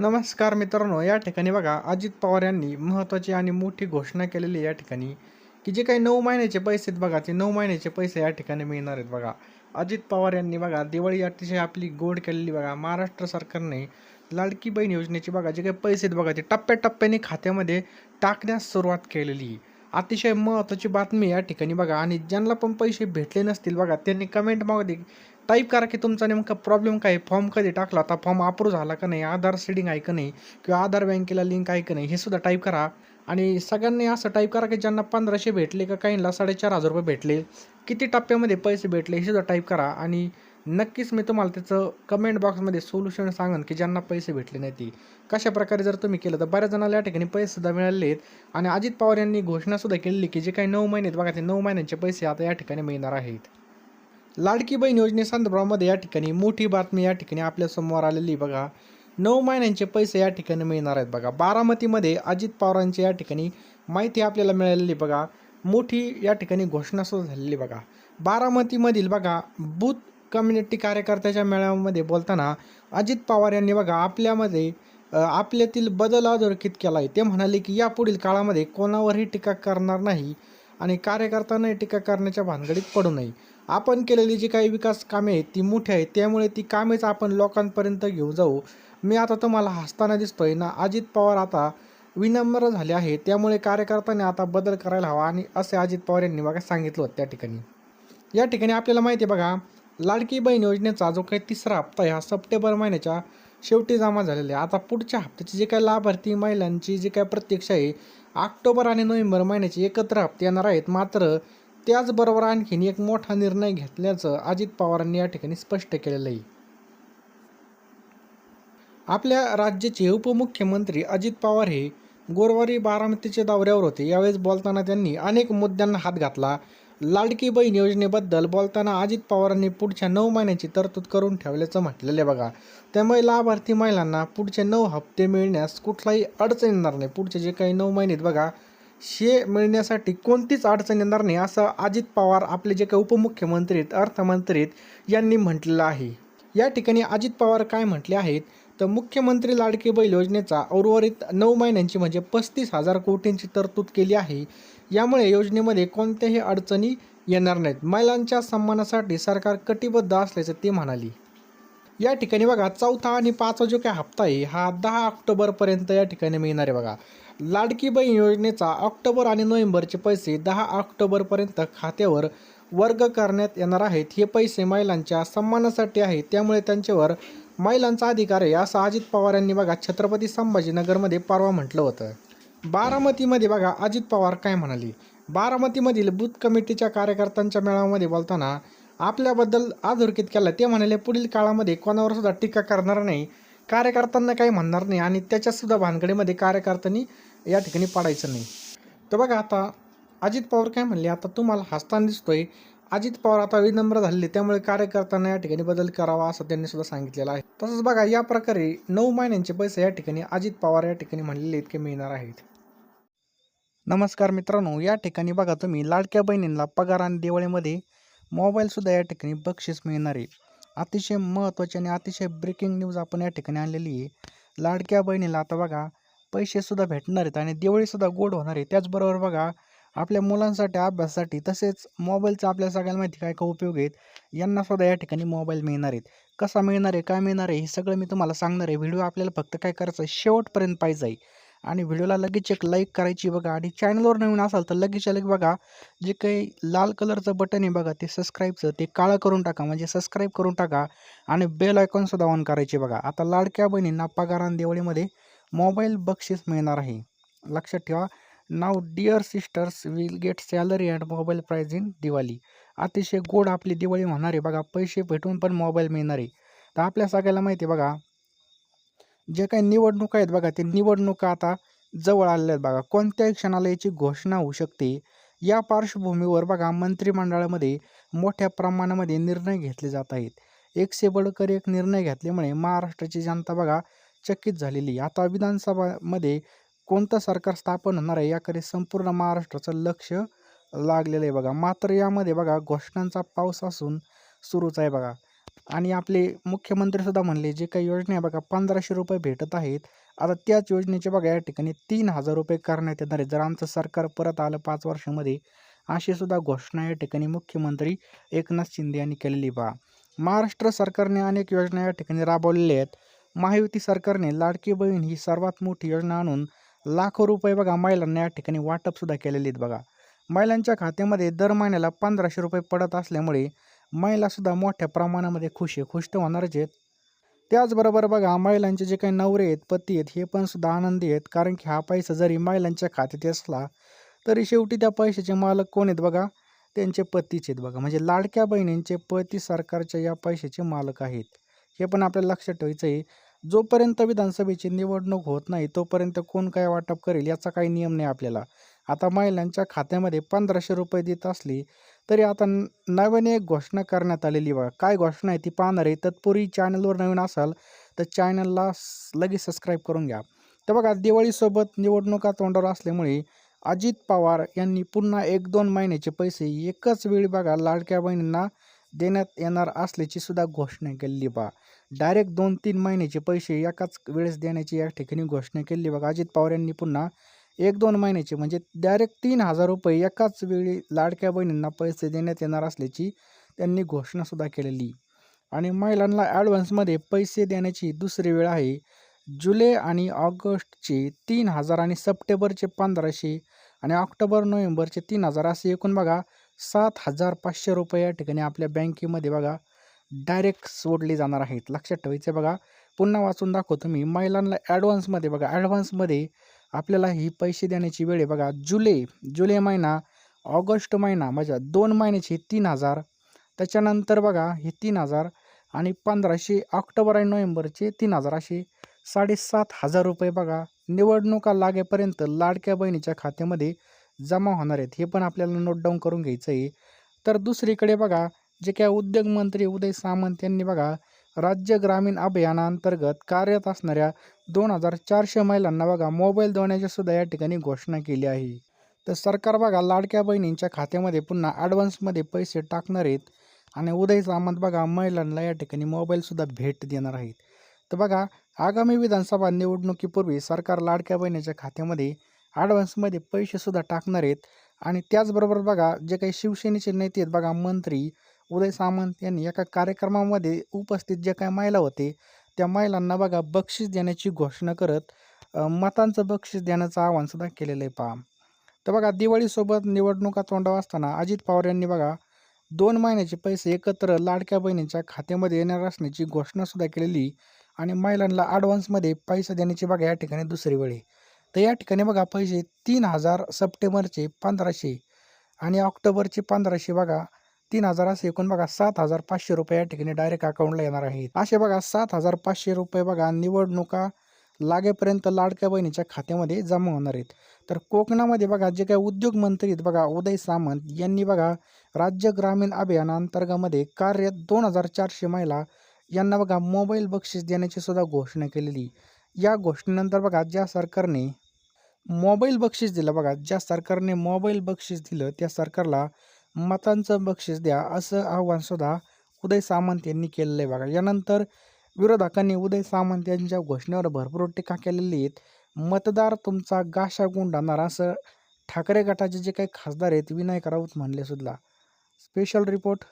नमस्कार मित्रांनो या ठिकाणी बघा अजित पवार यांनी महत्त्वाची आणि मोठी घोषणा केलेली या ठिकाणी की जे काही नऊ महिन्याचे पैसे आहेत बघा ते नऊ महिन्याचे पैसे या ठिकाणी मिळणार आहेत बघा. अजित पवार यांनी बघा दिवाळी अतिशय आपली गोड केलेली बघा. महाराष्ट्र सरकारने लाडकी बहीण योजनेची बघा जे काही पैसे आहेत बघा ते टप्प्याटप्प्याने खात्यामध्ये टाकण्यास सुरुवात केलेली. अतिशय महत्त्वाची बातमी या ठिकाणी बघा. आणि ज्यांना पण पैसे भेटले नसतील बघा त्यांनी कमेंटमध्ये टाईप करा की तुमचा नेमका प्रॉब्लेम काय फॉर्म कधी टाकला? होता फॉर्म अप्रूव्ह झाला का नाही? आधार सीडिंग आहे का नाही? किंवा आधार बँकेला लिंक आहे का नाही? हे सुद्धा टाईप करा. आणि सगळ्यांनी असं टाईप करा की ज्यांना पंधराशे भेटले का काहींना साडेचार हजार रुपये भेटले किती टप्प्यामध्ये पैसे भेटले हे सुद्धा टाईप करा. आणि नक्कीच मी तुम्हाला त्याचं कमेंट बॉक्समध्ये सोल्युशन सांगेन की ज्यांना पैसे भेटले नाही ती. कशा प्रकारे जर तुम्ही केलं तर बऱ्याच जणांना या ठिकाणी पैसेसुद्धा मिळाले आहेत. आणि अजित पवार यांनी घोषणासुद्धा केलेली की जे काही नऊ महिने आहेत बघा ते नऊ महिन्यांचे पैसे आता या ठिकाणी मिळणार आहेत. लाडकी बहीण योजनेसंदर्भामध्ये या ठिकाणी मोठी बातमी या ठिकाणी आपल्यासमोर आलेली बघा. नऊ महिन्यांचे पैसे या ठिकाणी मिळणार आहेत बघा. बारामतीमध्ये अजित पवारांची या ठिकाणी माहिती आपल्याला मिळालेली बघा. मोठी या ठिकाणी घोषणा सुद्धा झालेली बघा. बारामतीमधील बघा बूथ कम्युनिटी कार्यकर्त्याच्या मेळाव्यामध्ये बोलताना अजित पवार यांनी बघा आपल्यामध्ये आपल्यातील बदल अधोरेखित केला आहे. ते म्हणाले की यापुढील काळामध्ये कोणावरही टीका करणार नाही. आणि कार्यकर्त्यांनाही टीका करण्याच्या भानगडीत पडू नये. आपण केलेली जी काही विकास कामे आहेत ती मोठी आहेत. त्यामुळे ती कामेच आपण लोकांपर्यंत घेऊन जाऊ. मी आता तुम्हाला हसताना दिसतोय ना अजित पवार आता विनम्र झाले आहे. त्यामुळे कार्यकर्त्यांनी आता बदल करायला हवा आणि असे अजित पवार यांनी बघा सांगितलं होतं त्या ठिकाणी. या ठिकाणी आपल्याला माहिती आहे बघा लाडकी बहीण योजनेचा जो काही तिसरा हप्ता आहे हा सप्टेंबर महिन्याच्या शेवटी जमा झालेले. आहे आता पुढच्या हप्त्याची जे काही लाभार्थी महिलांची जी काही प्रत्यक्ष आहे ऑक्टोबर आणि नोव्हेंबर महिन्याचे एकत्र हप्ते येणार आहेत. मात्र त्याचबरोबर आणखीन एक मोठा निर्णय घेतल्याचं अजित पवारांनी या ठिकाणी स्पष्ट केलेलं आहे. आपल्या राज्याचे उपमुख्यमंत्री अजित पवार हे गुरुवारी बारामतीच्या दौऱ्यावर होते. यावेळेस बोलताना त्यांनी अनेक मुद्द्यांना हात घातला. लाडकी बहीण योजनेबद्दल बोलताना अजित पवारांनी पुढच्या नऊ महिन्याची तरतूद करून ठेवल्याचं म्हटलेलं आहे बघा. त्यामुळे लाभार्थी महिलांना पुढचे नऊ हप्ते मिळण्यास कुठलाही अडचण येणार नाही. पुढचे जे काही नऊ महिनेत बघा शे मिळण्यासाठी कोणतीच अडचण येणार नाही असं अजित पवार आपले जे काही उपमुख्यमंत्री आहेत अर्थमंत्री आहेत यांनी म्हटलेलं आहे. या ठिकाणी अजित पवार काय म्हटले आहेत? तर मुख्यमंत्री लाडकी बैल योजनेचा उर्वरित नऊ महिन्यांची म्हणजे पस्तीस हजार कोटींची तरतूद केली आहे. यामुळे योजनेमध्ये कोणत्याही अडचणी येणार नाहीत. महिलांच्या सन्मानासाठी सरकार कटिबद्ध असल्याचं ते म्हणाली. या ठिकाणी बघा चौथा आणि पाचवा जो काही हप्ता आहे हा दहा ऑक्टोबरपर्यंत या ठिकाणी मिळणार आहे बघा. लाडकी बहीण योजनेचा ऑक्टोबर आणि नोव्हेंबरचे पैसे दहा ऑक्टोबरपर्यंत खात्यावर वर्ग करण्यात येणार आहेत. हे पैसे महिलांच्या सन्मानासाठी आहेत. त्यामुळे त्यांच्यावर महिलांचा अधिकार आहे असं अजित पवार यांनी बघा छत्रपती संभाजीनगरमध्ये परवा म्हटलं होतं. बारामतीमध्ये बघा अजित पवार काय म्हणाले? बारामतीमधील बूथ कमिटीच्या कार्यकर्त्यांच्या मेळाव्यामध्ये बोलताना आपल्याबद्दल अधोरेखित केला. ते म्हणाले पुढील काळामध्ये कोणावर सुद्धा टीका करणार नाही. कार्यकर्त्यांना काही म्हणणार नाही आणि त्याच्यासुद्धा भानगडीमध्ये कार्यकर्त्यांनी या ठिकाणी पाडायचं नाही. तर बघा आता अजित पवार काय म्हणले? आता तुम्हाला हसताना दिसतोय. अजित पवार आता विनम्र झालेले त्यामुळे कार्यकर्त्यांना या ठिकाणी बदल करावा असं त्यांनी सुद्धा सांगितलेलं आहे. तसंच बघा या प्रकारे नऊ महिन्यांचे पैसे या ठिकाणी अजित पवार या ठिकाणी म्हणलेले इतके मिळणार आहेत. नमस्कार मित्रांनो या ठिकाणी बघा तुम्ही लाडक्या बहिणींना पगार आणि दिवाळीमध्ये मोबाईलसुद्धा या ठिकाणी बक्षीस मिळणार आहे. अतिशय महत्त्वाची आणि अतिशय ब्रेकिंग न्यूज आपण या ठिकाणी आणलेली आहे. लाडक्या बहिणीला आता बघा पैसेसुद्धा भेटणार आहेत आणि दिवाळीसुद्धा गोड होणार आहे. त्याचबरोबर बघा आपल्या मुलांसाठी अभ्यासासाठी तसेच मोबाईलचा आपल्या सगळ्यांना माहिती काय काय उपयोग आहेत यांनासुद्धा या ठिकाणी मोबाईल मिळणार आहेत. कसा मिळणार आहे काय मिळणार आहे हे सगळं मी तुम्हाला सांगणार आहे. व्हिडिओ आपल्याला फक्त काय करायचं आहे शेवटपर्यंत पाहिजे आहे. आणि व्हिडिओला लगेच एक लाईक करायची बघा. आणि चॅनलवर नवीन असाल तर लगेच लगेच बघा. जे काही लाल कलरचं बटन आहे बघा ते सबस्क्राईबचं ते काळं करून टाका. म्हणजे सबस्क्राईब करून टाका आणि बेल आयकॉनसुद्धा ऑन करायचे बघा. आता लाडक्या बहिणींना पगार आणि दिवाळीमध्ये मोबाईल बक्षीस मिळणार आहे. लक्षात ठेवा. नाव dear sisters will get salary and mobile prize in Diwali अतिशय गोड आपली दिवाळी होणार आहे बघा. पैसे भेटून पण मोबाईल मिळणार आहे. तर आपल्या सगळ्याला माहिती आहे बघा. जे काही निवडणुका आहेत बघा ते निवडणुका आता जवळ आलेल्या आहेत बघा. कोणत्याही क्षणाला याची घोषणा होऊ शकते. या पार्श्वभूमीवर बघा मंत्रिमंडळामध्ये मोठ्या प्रमाणामध्ये निर्णय घेतले जात आहेत. एक सेबडकर एक निर्णय घेतल्यामुळे महाराष्ट्राची जनता बघा चकित झालेली आहे. आता विधानसभामध्ये कोणतं सरकार स्थापन होणार आहे याकडे संपूर्ण महाराष्ट्राचं लक्ष लागलेलं आहे बघा. मात्र यामध्ये बघा घोषणांचा पाऊस असून सुरूच आहे बघा. आणि आपले मुख्यमंत्रीसुद्धा म्हणले जे काही योजना आहे बघा पंधराशे रुपये भेटत आहेत. आता त्याच योजनेचे बघा या ठिकाणी तीन हजार रुपये करण्यात येणार आहे जर आमचं सरकार परत आलं पाच वर्षामध्ये अशीसुद्धा घोषणा या ठिकाणी मुख्यमंत्री एकनाथ शिंदे यांनी केलेली बा. महाराष्ट्र सरकारने अनेक योजना या ठिकाणी राबवलेल्या आहेत. महायुती सरकारने लाडकी बहीण ही सर्वात मोठी योजना आणून लाखो रुपये बघा महिलांना या ठिकाणी वाटपसुद्धा केलेली आहेत बघा. महिलांच्या खात्यामध्ये दर महिन्याला पंधराशे रुपये पडत असल्यामुळे महिलासुद्धा मोठ्या प्रमाणामध्ये खुश आहे खुश तर होणारच आहेत. त्याचबरोबर बघा महिलांचे जे काही नवरे आहेत पती आहेत हे पण सुद्धा आनंदी आहेत. कारण की हा पैसा जरी महिलांच्या खात्यात असला तरी शेवटी त्या पैशाचे मालक कोण आहेत बघा? त्यांचे पतीचे आहेत बघा. म्हणजे लाडक्या बहिणींचे पती सरकारच्या या पैशाचे मालक आहेत. हे पण आपल्याला लक्षात ठेवायचं आहे. जोपर्यंत विधानसभेची निवडणूक होत नाही तोपर्यंत कोण काय वाटप करेल याचा काही नियम नाही आपल्याला. आता महिलांच्या खात्यामध्ये पंधराशे रुपये देत असली तरी आता नव्याने एक घोषणा करण्यात आलेली बघा. काय घोषणा आहे ती पाहणार आहे. तत्पूर्वी चॅनलवर नवीन असाल तर चॅनलला लगेच सबस्क्राईब करून घ्या. तर बघा दिवाळीसोबत निवडणुका तोंडावर असल्यामुळे अजित पवार यांनी पुन्हा एक दोन महिन्याचे पैसे एकच वेळी बघा लाडक्या बहिणींना देण्यात येणार असल्याची सुद्धा घोषणा केलेली बा डायरेक्ट दोन तीन महिन्याचे पैसे एकाच वेळेस देण्याची या ठिकाणी घोषणा केली बघा. अजित पवार यांनी पुन्हा एक दोन महिन्याचे म्हणजे डायरेक्ट तीन हजार रुपये एकाच वेळी लाडक्या बहिणींना पैसे देण्यात येणार असल्याची त्यांनी घोषणासुद्धा केलेली. आणि महिलांना ॲडव्हान्समध्ये पैसे देण्याची दुसरी वेळ आहे. जुलै आणि ऑगस्टचे तीन हजार आणि सप्टेंबरचे पंधराशे आणि ऑक्टोबर नोव्हेंबरचे तीन हजार असे एकूण बघा सात हजार पाचशे रुपये या ठिकाणी आपल्या बँकेमध्ये बघा डायरेक्ट सोडले जाणार आहेत. लक्षात ठेवायचं बघा. पुन्हा वाचून दाखवतो मी. महिलांना ॲडव्हान्समध्ये बघा ॲडव्हान्समध्ये आपल्याला ही पैसे देण्याची वेळ आहे. बघा जुलै जुलै महिना ऑगस्ट महिना म्हणजे दोन महिन्याचे तीन हजार. त्याच्यानंतर बघा हे तीन हजार आणि पंधराशे ऑक्टोबर आणि नोव्हेंबरचे तीन हजार. असे साडेसात हजार रुपये बघा निवडणुका लागेपर्यंत लाडक्या बहिणीच्या खात्यामध्ये जमा होणार आहेत. हे पण आपल्याला नोट डाऊन करून घ्यायचं आहे. तर दुसरीकडे बघा जे काय उद्योगमंत्री उदय सामंत यांनी बघा राज्य ग्रामीण अभियानाअंतर्गत कार्यरत असणाऱ्या दोन हजार चारशे महिलांना बघा मोबाईल देण्याची सुद्धा या ठिकाणी घोषणा केली आहे. तर सरकार बघा लाडक्या बहिणींच्या खात्यामध्ये पुन्हा ॲडव्हान्समध्ये पैसे टाकणार आहेत आणि उदय सामंत बघा महिलांना या ठिकाणी मोबाईलसुद्धा भेट देणार आहेत. तर बघा आगामी विधानसभा निवडणुकीपूर्वी सरकार लाडक्या बहिणीच्या खात्यामध्ये ॲडव्हान्समध्ये पैसेसुद्धा टाकणार आहेत. आणि त्याचबरोबर बघा जे काही शिवसेनेचे नेते आहेत बघा मंत्री उदय सामंत यांनी एका कार्यक्रमामध्ये उपस्थित जे काही महिला होते त्या महिलांना बघा बक्षीस देण्याची घोषणा करत मतांचं बक्षीस देण्याचं आवाहनसुद्धा केलेलं आहे पहा. तर बघा दिवाळीसोबत निवडणुका तोंडावर असताना अजित पवार यांनी बघा दोन महिन्याचे पैसे एकत्र लाडक्या बहिणींच्या खात्यामध्ये येणार असण्याची घोषणासुद्धा केलेली आणि महिलांना ॲडव्हान्समध्ये पैसे देण्याची बघा या ठिकाणी दुसरी वेळी तर या ठिकाणी बघा पैसे तीन हजार सप्टेंबरचे पंधराशे आणि ऑक्टोबरचे पंधराशे बघा तीन हजार असे एकूण बघा सात हजार पाचशे रुपये या ठिकाणी डायरेक्ट अकाउंटला येणार आहेत. असे बघा सात हजार पाचशे रुपये बघा निवडणुका लागेपर्यंत लाडक्या बहिणीच्या खात्यामध्ये जमा होणार आहेत. तर कोकणामध्ये बघा जे काही उद्योग मंत्री आहेत बघा उदय सामंत यांनी बघा राज्य ग्रामीण अभियानांतर्गामध्ये कार्य दोन हजार चारशे महिला यांना बघा मोबाईल बक्षीस देण्याची सुद्धा घोषणा केलेली. या घोषणेनंतर बघा ज्या सरकारने मोबाईल बक्षीस दिलं बघा ज्या सरकारने मोबाईल बक्षीस दिलं त्या सरकारला मतांचं बक्षीस द्या असं आव्हान सुद्धा उदय सामंत यांनी केलेलं आहे बघा. यानंतर विरोधकांनी उदय सामंत यांच्या घोषणेवर भरपूर टीका केलेली आहेत. मतदार तुमचा गाशा गुंडाणार असं ठाकरे गटाचे जे काही खासदार आहेत विनायक राऊत म्हणले सुद्धा. Special report